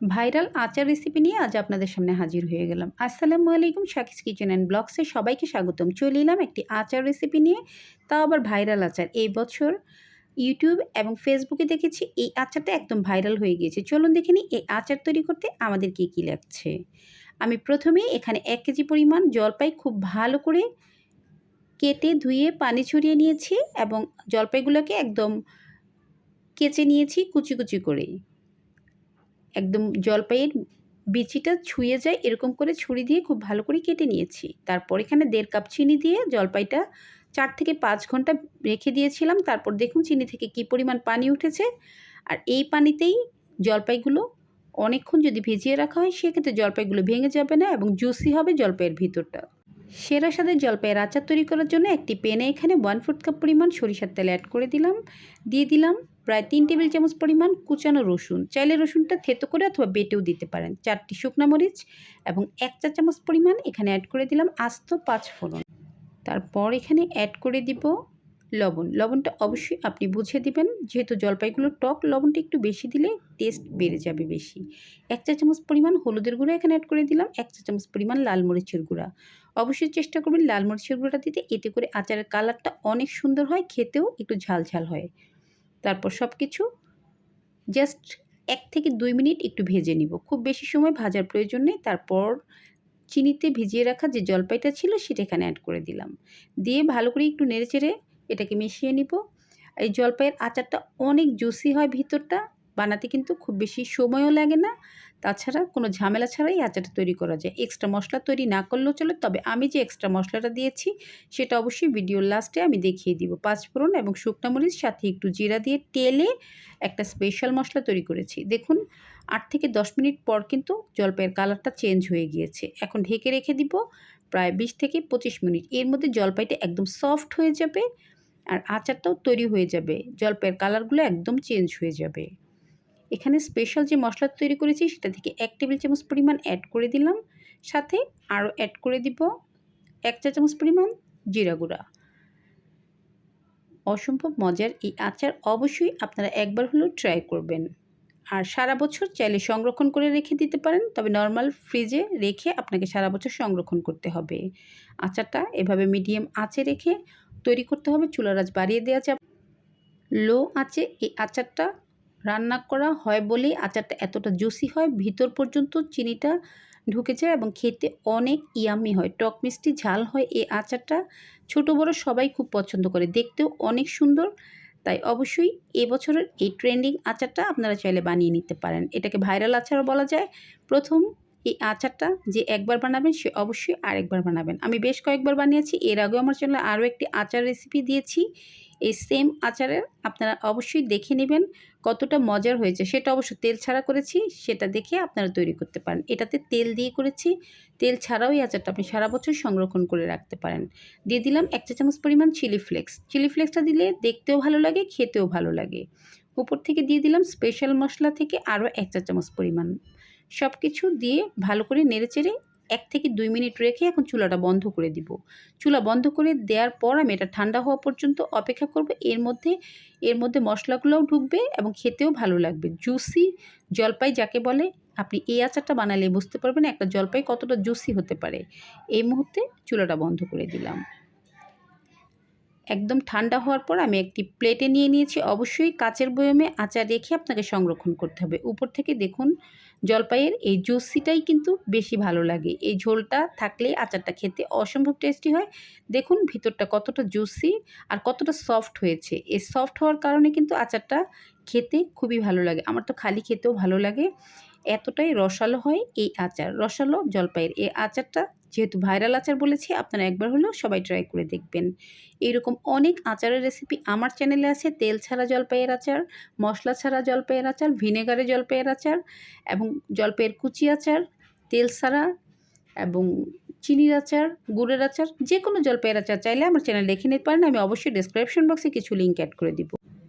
Viral আচার recipe নিয়ে আজ আপনাদের সামনে হাজির হয়ে গেলাম। আসসালামু আলাইকুম, শাকিস কিচেন অ্যান্ড ব্লগসে সবাইকে স্বাগতম। চলে এলাম একটি আচার রেসিপি নিয়ে, তাও আবার ভাইরাল আচার। এই বছর ইউটিউব এবং ফেসবুকে দেখেছি এই আচারটা একদম ভাইরাল হয়ে গিয়েছে। চলুন দেখে নিই এই আচার তৈরি করতে আমাদের কী কী লাগছে। আমি প্রথমে এখানে এক কেজি পরিমাণ জলপাই খুব ভালো করে কেটে ধুয়ে পানি ছড়িয়ে নিয়েছি এবং জলপাইগুলোকে একদম কেচে নিয়েছি কুচি কুচি করে একদম জলপাইয়ের বিচিটা ছুঁয়ে যায়, এরকম করে ছুরি দিয়ে খুব ভালো করে কেটে নিয়েছি। তারপর এখানে দেড় কাপ চিনি দিয়ে জলপাইটা চার থেকে পাঁচ ঘণ্টা রেখে দিয়েছিলাম। তারপর দেখুন চিনি থেকে কি পরিমাণ পানি উঠেছে। আর এই পানিতেই জলপাইগুলো অনেকক্ষণ যদি ভিজিয়ে রাখা হয়, সেক্ষেত্রে জলপাইগুলো ভেঙে যাবে না এবং জুসি হবে জলপাইয়ের ভিতরটা। সেরা সাথে জলপাইয়ের আচার তৈরি করার জন্য একটি পেনে এখানে ওয়ান ফোর্থ কাপ পরিমাণ সরিষার তেল অ্যাড করে দিলাম। দিয়ে দিলাম প্রায় তিন টেবিল চামচ পরিমাণ কুচানো রসুন। চাইলে রসুনটা থেতো করে অথবা বেটেও দিতে পারেন। চারটি শুকনো মরিচ এবং এক চা চামচ পরিমাণ এখানে অ্যাড করে দিলাম আস্ত পাঁচ ফোড়ন। তারপর এখানে অ্যাড করে দিব লবণ। লবণটা অবশ্যই আপনি বুঝে দিবেন, যেহেতু জলপাইগুলো টক, লবণটা একটু বেশি দিলে টেস্ট বেড়ে যাবে বেশি। এক চা চামচ পরিমাণ হলুদের গুঁড়ো এখানে অ্যাড করে দিলাম, এক চা চামচ পরিমাণ লাল মরিচের গুঁড়া। অবশ্যই চেষ্টা করবেন লাল মরিচের গুঁড়োটা দিতে, এতে করে আচারের কালারটা অনেক সুন্দর হয়, খেতেও একটু ঝাল ঝাল হয়। তারপর সব কিছু জাস্ট এক থেকে দুই মিনিট একটু ভেজে নিব। খুব বেশি সময় ভাজার প্রয়োজন নেই। তারপর চিনিতে ভিজিয়ে রাখা যে জলপাইটা ছিল সেটা এখানে অ্যাড করে দিলাম। দিয়ে ভালো করে একটু নেড়েচেড়ে এটাকে মিশিয়ে নিব। এই জলপাইয়ের আচারটা অনেক জুসি হয় ভিতরটা। বানাতে কিন্তু খুব বেশি সময়ও লাগে না। তাছাড়া কোনো ঝামেলা ছাড়াই আচারটা তৈরি করা যায়। এক্সট্রা মশলা তৈরি না করলেও চলে, তবে আমি যে এক্সট্রা মশলাটা দিয়েছি, সেটা অবশ্যই ভিডিওর লাস্টে আমি দেখিয়ে দিব। পাঁচফোড়ন এবং শুকনা মরিচ, সাথে একটু জিরা দিয়ে তেলে একটা স্পেশাল মশলা তৈরি করেছি। দেখুন, আট থেকে দশ মিনিট পর কিন্তু জলপাইয়ের কালারটা চেঞ্জ হয়ে গিয়েছে। এখন ঢেকে রেখে দিব প্রায় বিশ থেকে পঁচিশ মিনিট। এর মধ্যে জলপাইটা একদম সফট হয়ে যাবে আর আচারটাও তৈরি হয়ে যাবে। জলপাইয়ের কালারগুলো একদম চেঞ্জ হয়ে যাবে। এখানে স্পেশাল যে মশলা তৈরি করেছি সেটা থেকে এক টেবিল চামচ পরিমাণ অ্যাড করে দিলাম। সাথে আরও অ্যাড করে দিব এক চা চামচ পরিমাণ জিরা গুঁড়া। অসম্ভব মজার এই আচার অবশ্যই আপনারা একবার হলেও ট্রাই করবেন। আর সারা বছর চাইলে সংরক্ষণ করে রেখে দিতে পারেন, তবে নর্মাল ফ্রিজে রেখে আপনাকে সারা বছর সংরক্ষণ করতে হবে। আচারটা এভাবে মিডিয়াম আঁচে রেখে তৈরি করতে হবে, চুলার আঁচ বাড়িয়ে দেওয়া যাবে। লো আঁচে এই আচারটা রান্না করা হয় বলেই আচারটা এতটা জুসি হয়। ভিতর পর্যন্ত চিনিটা ঢুকে যায় এবং খেতে অনেক ইয়ামি হয়। টক মিষ্টি ঝাল হয় এই আচারটা। ছোট, বড় সবাই খুব পছন্দ করে। দেখতেও অনেক সুন্দর। তাই অবশ্যই এবছরের এই ট্রেন্ডিং আচারটা আপনারা চাইলে বানিয়ে নিতে পারেন। এটাকে ভাইরাল আচারও বলা যায়। প্রথম এই আচারটা যে একবার বানাবেন সে অবশ্যই আরেকবার বানাবেন। আমি বেশ কয়েকবার বানিয়েছি। এর আগেও আমার চ্যানেলে আরও একটি আচার রেসিপি দিয়েছি। এই সেম আচারের আপনারা অবশ্যই দেখে নেবেন। কতটা মজার হয়েছে সেটা অবশ্য তেল ছাড়া করেছি, সেটা দেখে আপনারা তৈরি করতে পারেন। এটাতে তেল দিয়ে করেছি, তেল ছাড়াও এই আচারটা আপনি সারা বছর সংরক্ষণ করে রাখতে পারেন। দিয়ে দিলাম এক চা চামচ পরিমাণ চিলি ফ্লেক্স। চিলি ফ্লেক্সটা দিলে দেখতেও ভালো লাগে, খেতেও ভালো লাগে। উপর থেকে দিয়ে দিলাম স্পেশাল মশলা থেকে আরও এক চা চামচ পরিমাণ। সব কিছু দিয়ে ভালো করে নেড়েচেড়ে এক থেকে দুই মিনিট রেখে এখন চুলাটা বন্ধ করে দিব। চুলা বন্ধ করে দেওয়ার পর আমি এটা ঠান্ডা হওয়া পর্যন্ত অপেক্ষা করব। এর মধ্যে এর মধ্যে মশলাগুলোও ঢুকবে এবং খেতেও ভালো লাগবে। জুসি জলপাই যাকে বলে, আপনি এই আচারটা বানালে বুঝতে পারবেন একটা জলপাই কতটা জুসি হতে পারে। এই মুহূর্তে চুলাটা বন্ধ করে দিলাম। একদম ঠান্ডা হওয়ার পর আমি একটি প্লেটে নিয়ে নিয়েছি। অবশ্যই কাচের বয়মে আচার রেখে আপনাকে সংরক্ষণ করতে হবে। উপর থেকে দেখুন জলপাইয়ের এই জুসিটাই কিন্তু বেশি ভালো লাগে। এই ঝোলটা থাকলে আচারটা খেতে অসম্ভব টেস্টি হয়। দেখুন ভিতরটা কতটা জুসি আর কতটা সফট হয়েছে। এই সফট হওয়ার কারণে কিন্তু আচারটা খেতে খুবই ভালো লাগে। আমার তো খালি খেতেও ভালো লাগে। এতটাই রসালো হয় এই আচার। রসালো জলপাইয়ের। এই আচারটা যেহেতু ভাইরাল আচার বলেছি, আপনারা একবার হলেও সবাই ট্রাই করে দেখবেন। এইরকম অনেক আচারের রেসিপি আমার চ্যানেলে আছে, তেল ছাড়া জলপাইয়ের আচার, মশলা ছাড়া জলপাইয়ের আচার, ভিনেগারে জলপাইয়ের আচার এবং জলপাইয়ের কুচি আচার, তেল ছাড়া এবং চিনির আচার, গুড়ের আচার যে কোনো জলপাইয়ের আচার চাইলে আমার চ্যানেল দেখে নিতে পারেন। আমি অবশ্যই ডিসক্রিপশন বক্সে কিছু লিঙ্ক অ্যাড করে দিব।